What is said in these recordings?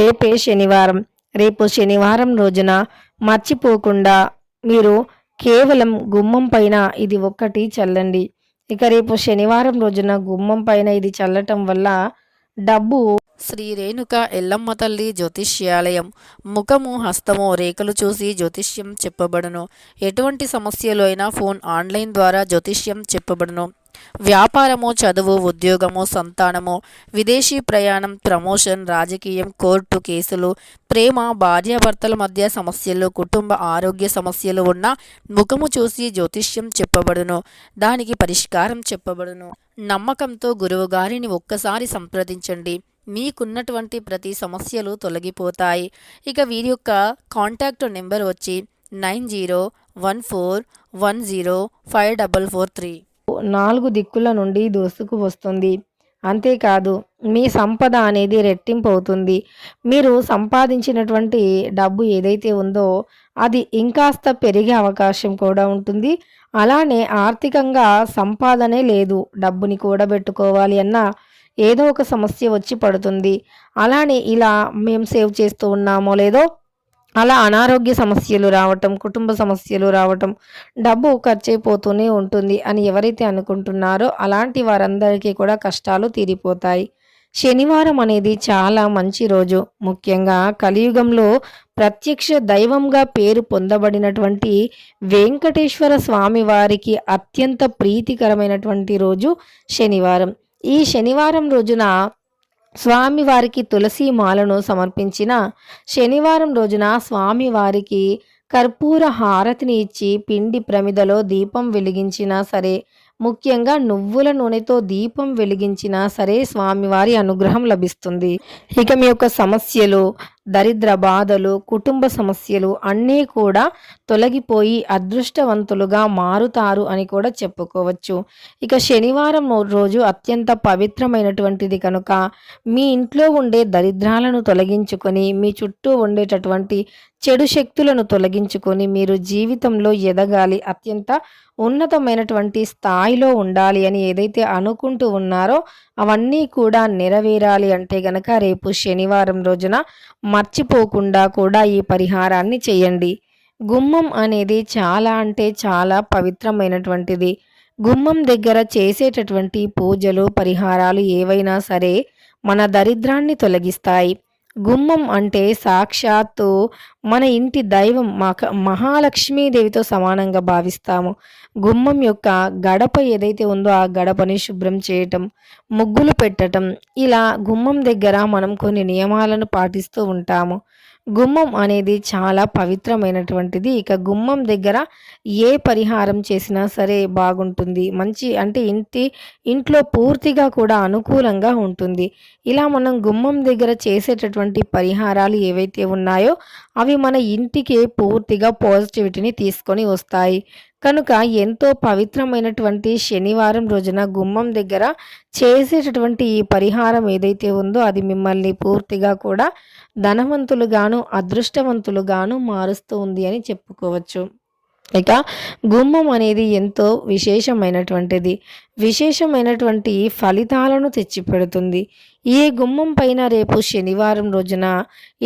రేపే శనివారం. రేపు శనివారం రోజున మర్చిపోకుండా మీరు కేవలం గుమ్మం పైన ఇది ఒక్కటి చల్లండి. ఇక రేపు శనివారం రోజున గుమ్మం పైన ఇది చల్లటం వల్ల డబ్బు శ్రీ రేణుక ఎల్లమ్మ తల్లి జ్యోతిష్యాలయం. ముఖము హస్తము రేఖలు చూసి జ్యోతిష్యం చెప్పబడును. ఎటువంటి సమస్యలు అయినా ఫోన్ ఆన్లైన్ ద్వారా జ్యోతిష్యం చెప్పబడును. వ్యాపారము చదువు ఉద్యోగము సంతానము విదేశీ ప్రయాణం ప్రమోషన్ రాజకీయం కోర్టు కేసులు ప్రేమ భార్యాభర్తల మధ్య సమస్యలు కుటుంబ ఆరోగ్య సమస్యలు ఉన్న ముఖము చూసి జ్యోతిష్యం చెప్పబడును. దానికి పరిష్కారం చెప్పబడును. నమ్మకంతో గురువుగారిని ఒక్కసారి సంప్రదించండి. మీకున్నటువంటి ప్రతి సమస్యలు తొలగిపోతాయి. ఇక వీరి యొక్క కాంటాక్ట్ నెంబర్ వచ్చి nine zero one four one zero five double four three. నాలుగు దిక్కుల నుండి దోస్తుకు వస్తుంది. అంతేకాదు మీ సంపద అనేది రెట్టింపు అవుతుంది. మీరు సంపాదించినటువంటి డబ్బు ఏదైతే ఉందో అది ఇంకాస్త పెరిగే అవకాశం కూడా ఉంటుంది. అలానే ఆర్థికంగా సంపాదనే లేదు. డబ్బుని కూడబెట్టుకోవాలి అన్నా ఏదో ఒక సమస్య వచ్చి పడుతుంది. అలానే ఇలా మేము సేవ్ చేస్తూ ఉన్నామో లేదో అలా అనారోగ్య సమస్యలు రావటం కుటుంబ సమస్యలు రావటం డబ్బు ఖర్చయిపోతూనే ఉంటుంది అని ఎవరైతే అనుకుంటున్నారో అలాంటి వారందరికీ కూడా కష్టాలు తీరిపోతాయి. శనివారం అనేది చాలా మంచి రోజు. ముఖ్యంగా కలియుగంలో ప్రత్యక్ష దైవంగా పేరు పొందబడినటువంటి వెంకటేశ్వర స్వామి వారికి అత్యంత ప్రీతికరమైనటువంటి రోజు శనివారం. ఈ శనివారం రోజున స్వామివారికి తులసి మాలను సమర్పించిన శనివారం రోజున స్వామివారికి కర్పూర హారతిని ఇచ్చి పిండి ప్రమిదలో దీపం వెలిగించినా సరే ముఖ్యంగా నువ్వుల నూనెతో దీపం వెలిగించినా సరే స్వామివారి అనుగ్రహం లభిస్తుంది. ఇక మీ యొక్క సమస్యలు దరిద్ర బాధలు కుటుంబ సమస్యలు అన్నీ కూడా తొలగిపోయి అదృష్టవంతులుగా మారుతారు అని కూడా చెప్పుకోవచ్చు. ఇక శనివారం రోజు అత్యంత పవిత్రమైనటువంటిది కనుక మీ ఇంట్లో ఉండే దరిద్రాలను తొలగించుకొని మీ చుట్టూ ఉండేటటువంటి చెడు శక్తులను తొలగించుకొని మీరు జీవితంలో ఎదగాలి. అత్యంత ఉన్నతమైనటువంటి స్థాయిలో ఉండాలి అని ఏదైతే అనుకుంటూ ఉన్నారో అవన్నీ కూడా నెరవేరాలి అంటే గనక రేపు శనివారం రోజున మర్చిపోకుండా కూడా ఈ పరిహారాన్ని చేయండి. గుమ్మం అనేది చాలా అంటే చాలా పవిత్రమైనటువంటిది. గుమ్మం దగ్గర చేసేటటువంటి పూజలు పరిహారాలు ఏవైనా సరే మన దరిద్రాన్ని తొలగిస్తాయి. గుమ్మం అంటే సాక్షాత్తు మన ఇంటి దైవం మక మహాలక్ష్మీదేవితో సమానంగా భావిస్తాము. గుమ్మం యొక్క గడప ఏదైతే ఉందో ఆ గడపని శుభ్రం చేయటం ముగ్గులు పెట్టటం ఇలా గుమ్మం దగ్గర మనం కొన్ని నియమాలను పాటిస్తూ ఉంటాము. గుమ్మం అనేది చాలా పవిత్రమైనటువంటిది. ఇక గుమ్మం దగ్గర ఏ పరిహారం చేసినా సరే బాగుంటుంది. మంచి అంటే ఇంటి ఇంట్లో పూర్తిగా కూడా అనుకూలంగా ఉంటుంది. ఇలా మనం గుమ్మం దగ్గర చేసేటటువంటి పరిహారాలు ఏవైతే ఉన్నాయో అవి మన ఇంటికి పూర్తిగా పాజిటివిటీని తీసుకొని వస్తాయి. కనుక ఎంతో పవిత్రమైనటువంటి శనివారం రోజున గుమ్మం దగ్గర చేసేటటువంటి ఈ పరిహారం ఏదైతే ఉందో అది మిమ్మల్ని పూర్తిగా కూడా ధనవంతులుగాను అదృష్టవంతులుగాను మారుస్తూ ఉంది అని చెప్పుకోవచ్చు. ఇక గుమ్మం అనేది ఎంతో విశేషమైనటువంటిది. విశేషమైనటువంటి ఫలితాలను తెచ్చిపెడుతుంది. ఈ గుమ్మం పైన రేపు శనివారం రోజున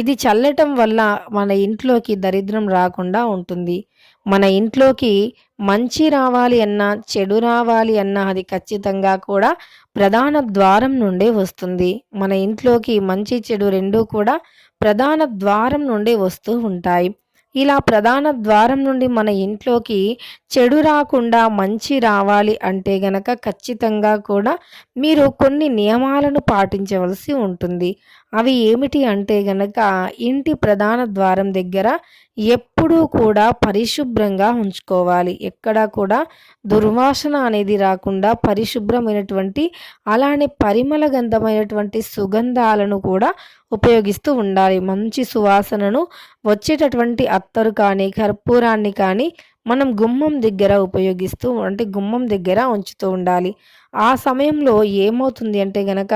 ఇది చల్లటం వల్ల మన ఇంట్లోకి దరిద్రం రాకుండా ఉంటుంది. మన ఇంట్లోకి మంచి రావాలి అన్నా చెడు రావాలి అన్నా అది ఖచ్చితంగా కూడా ప్రధాన ద్వారం నుండే వస్తుంది. మన ఇంట్లోకి మంచి చెడు రెండూ కూడా ప్రధాన ద్వారం నుండే వస్తూ ఉంటాయి. ఇలా ప్రధాన ద్వారం నుండి మన ఇంట్లోకి చెడు రాకుండా మంచి రావాలి అంటే గనక ఖచ్చితంగా కూడా మీరు కొన్ని నియమాలను పాటించవలసి ఉంటుంది. అవి ఏమిటి అంటే గనక ఇంటి ప్రధాన ద్వారం దగ్గర ఎప్పుడూ కూడా పరిశుభ్రంగా ఉంచుకోవాలి. ఎక్కడా కూడా దుర్వాసన అనేది రాకుండా పరిశుభ్రమైనటువంటి అలానే పరిమళ గంధమైనటువంటి సుగంధాలను కూడా ఉపయోగిస్తూ ఉండాలి. మంచి సువాసనను వచ్చేటటువంటి అత్తరు కానీ కర్పూరాన్ని కానీ మనం గుమ్మం దగ్గర ఉపయోగిస్తూ అంటే గుమ్మం దగ్గర ఉంచుతూ ఉండాలి. ఆ సమయంలో ఏమవుతుంది అంటే గనక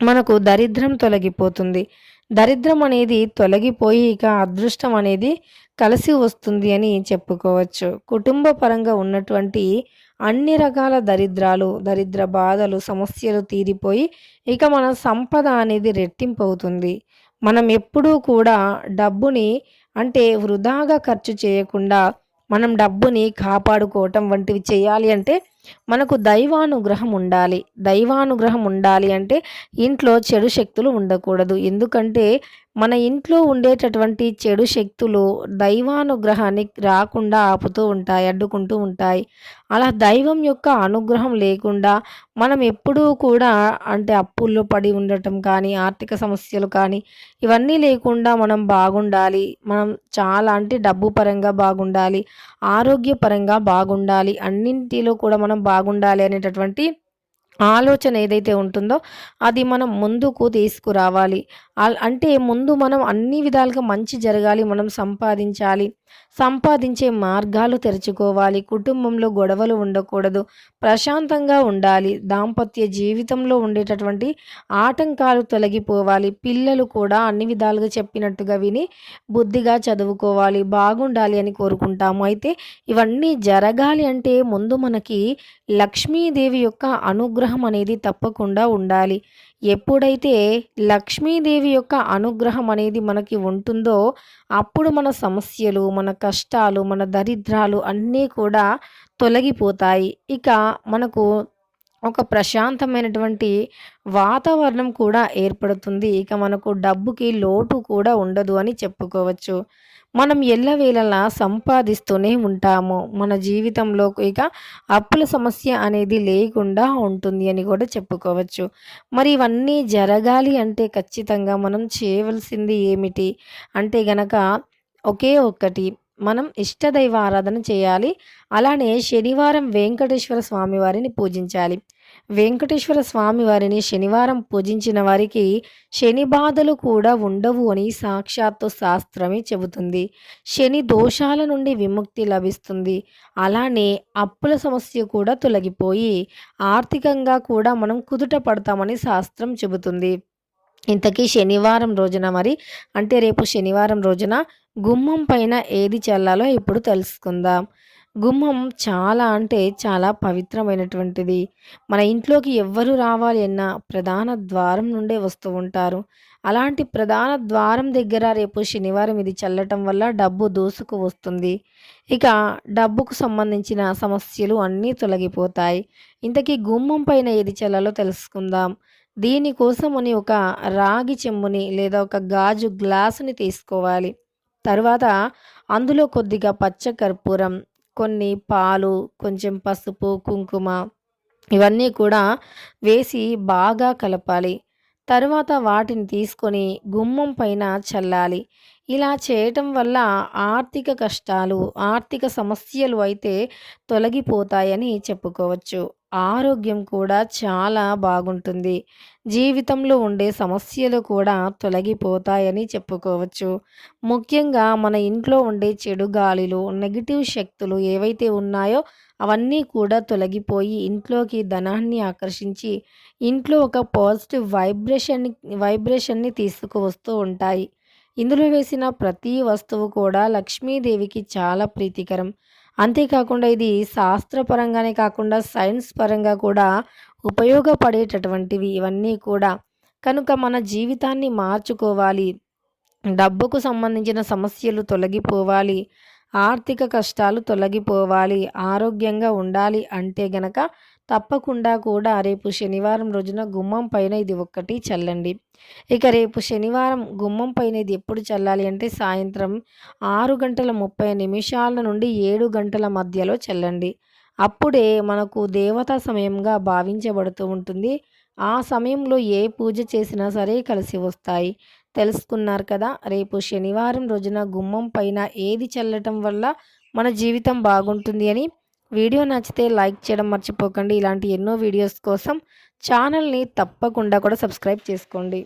మనకు దరిద్రం తొలగిపోతుంది. దరిద్రం అనేది తొలగిపోయి ఇక అదృష్టం అనేది కలిసి వస్తుంది అని చెప్పుకోవచ్చు. కుటుంబ పరంగా ఉన్నటువంటి అన్ని రకాల దరిద్రాలు దరిద్ర బాధలు సమస్యలు తీరిపోయి ఇక మన సంపద అనేది రెట్టింపు అవుతుంది మనం ఎప్పుడూ కూడా డబ్బుని అంటే వృధాగా ఖర్చు చేయకుండా మనం డబ్బుని కాపాడుకోవటం వంటివి చేయాలి అంటే మనకు దైవానుగ్రహం ఉండాలి. దైవానుగ్రహం ఉండాలి అంటే ఇంట్లో చెడు శక్తులు ఉండకూడదు. ఎందుకంటే మన ఇంట్లో ఉండేటటువంటి చెడు శక్తులు దైవానుగ్రహాన్ని రాకుండా ఆపుతూ ఉంటాయి అడ్డుకుంటూ ఉంటాయి. అలా దైవం యొక్క అనుగ్రహం లేకుండా మనం ఎప్పుడూ కూడా అంటే అప్పుల్లో పడి ఉండటం కానీ ఆర్థిక సమస్యలు కానీ ఇవన్నీ లేకుండా మనం బాగుండాలి. మనం చాలా అంటే డబ్బు పరంగా బాగుండాలి ఆరోగ్యపరంగా బాగుండాలి. అన్నింటిలో కూడా మనం బాగుండాలి అనేటటువంటి ఆలోచన ఏదైతే ఉంటుందో అది మనం ముందుకు తీసుకురావాలి. అంటే ముందు మనం అన్ని విధాలుగా మంచి జరగాలి మనం సంపాదించాలి. సంపాదించే మార్గాలు తెరుచుకోవాలి. కుటుంబంలో గొడవలు ఉండకూడదు. ప్రశాంతంగా ఉండాలి. దాంపత్య జీవితంలో ఉండేటటువంటి ఆటంకాలు తొలగిపోవాలి. పిల్లలు కూడా అన్ని విధాలుగా చెప్పినట్టుగా విని బుద్ధిగా చదువుకోవాలి. బాగుండాలి అని కోరుకుంటాము. అయితే ఇవన్నీ జరగాలి అంటే ముందు మనకి లక్ష్మీదేవి యొక్క అనుగ్రహం అనేది తప్పకుండా ఉండాలి. ఎప్పుడైతే లక్ష్మీదేవి యొక్క అనుగ్రహం అనేది మనకి ఉంటుందో అప్పుడు మన సమస్యలు మన కష్టాలు మన దరిద్రాలు అన్నీ కూడా తొలగిపోతాయి. ఇక మనకు ఒక ప్రశాంతమైనటువంటి వాతావరణం కూడా ఏర్పడుతుంది. ఇక మనకు డబ్బుకి లోటు కూడా ఉండదు అని చెప్పుకోవచ్చు. మనం ఎల్లవేళలా సంపాదిస్తూనే ఉంటాము. మన జీవితంలో ఇక అప్పుల సమస్య అనేది లేకుండా ఉంటుంది అని కూడా చెప్పుకోవచ్చు. మరి ఇవన్నీ జరగాలి అంటే ఖచ్చితంగా మనం చేయవలసింది ఏమిటి? అంటే గనక ఒకే ఒక్కటి మనం ఇష్టదైవ ఆరాధన చేయాలి. అలానే శనివారం వెంకటేశ్వర స్వామివారిని పూజించాలి. వెంకటేశ్వర స్వామి వారిని శనివారం పూజించిన వారికి శని బాధలు కూడా ఉండవు అని సాక్షాత్తు శాస్త్రమే చెబుతుంది. శని దోషాల నుండి విముక్తి లభిస్తుంది. అలానే అప్పుల సమస్య కూడా తొలగిపోయి ఆర్థికంగా కూడా మనం కుదుట పడతామని శాస్త్రం చెబుతుంది. ఇంతకీ శనివారం రోజున మరి అంటే రేపు శనివారం రోజున గుమ్మం పైన ఏది చల్లాలో ఇప్పుడు తెలుసుకుందాం. గుమ్మం చాలా అంటే చాలా పవిత్రమైనటువంటిది. మన ఇంట్లోకి ఎవ్వరు రావాలి అన్న ప్రధాన ద్వారం నుండే వస్తూ ఉంటారు. అలాంటి ప్రధాన ద్వారం దగ్గర రేపు శనివారం ఇది చల్లటం వల్ల డబ్బు దూసుకు వస్తుంది. ఇక డబ్బుకు సంబంధించిన సమస్యలు అన్నీ తొలగిపోతాయి. ఇంతకీ గుమ్మం పైన ఏది చల్లాలో తెలుసుకుందాం. దీనికోసమని ఒక రాగి చెంబుని లేదా ఒక గాజు గ్లాసుని తీసుకోవాలి. తర్వాత అందులో కొద్దిగా పచ్చ కర్పూరం కొన్ని పాలు కొంచెం పసుపు కుంకుమ ఇవన్నీ కూడా వేసి బాగా కలపాలి. తర్వాత వాటిని తీసుకొని గుమ్మం పైన చల్లాలి. ఇలా చేయటం వల్ల ఆర్థిక కష్టాలు ఆర్థిక సమస్యలు అయితే తొలగిపోతాయని చెప్పుకోవచ్చు. ఆరోగ్యం కూడా చాలా బాగుంటుంది. జీవితంలో ఉండే సమస్యలు కూడా తొలగిపోతాయని చెప్పుకోవచ్చు. ముఖ్యంగా మన ఇంట్లో ఉండే చెడు గాలిలు నెగిటివ్ శక్తులు ఏవైతే ఉన్నాయో అవన్నీ కూడా తొలగిపోయి ఇంట్లోకి ధనాన్ని ఆకర్షించి ఇంట్లో ఒక పాజిటివ్ వైబ్రేషన్ వైబ్రేషన్ని తీసుకువస్తూ ఉంటాయి. ఇందులో వేసిన ప్రతి వస్తువు కూడా లక్ష్మీదేవికి చాలా ప్రీతికరం. అంతేకాకుండా ఇది శాస్త్రపరంగానే కాకుండా సైన్స్ పరంగా కూడా ఉపయోగపడేటటువంటివి ఇవన్నీ కూడా. కనుక మన జీవితాన్ని మార్చుకోవాలి. డబ్బుకు సంబంధించిన సమస్యలు తొలగిపోవాలి. ఆర్థిక కష్టాలు తొలగిపోవాలి ఆరోగ్యంగా ఉండాలి అంటే గనక తప్పకుండా కూడా రేపు శనివారం రోజున గుమ్మం పైన ఇది ఒక్కటి చల్లండి. ఇక రేపు శనివారం గుమ్మం పైన ఇది ఎప్పుడు చల్లాలి అంటే సాయంత్రం ఆరు గంటల ముప్పై నిమిషాల నుండి ఏడు గంటల మధ్యలో చల్లండి. అప్పుడే మనకు దేవతా సమయంగా భావించబడుతూ ఉంటుంది. ఆ సమయంలో ఏ పూజ చేసినా సరే కలిసి వస్తాయి. తెలుసుకున్నారు కదా. రేపు శనివారం రోజున గుమ్మం పైన ఏది చల్లటం వల్ల మన జీవితం బాగుంటుంది అని వీడియో నచ్చితే లైక్ చేయడం మర్చిపోకండి. ఇలాంటి ఎన్నో వీడియోస్ కోసం ఛానల్ని తప్పకుండా కూడా సబ్స్క్రైబ్ చేసుకోండి.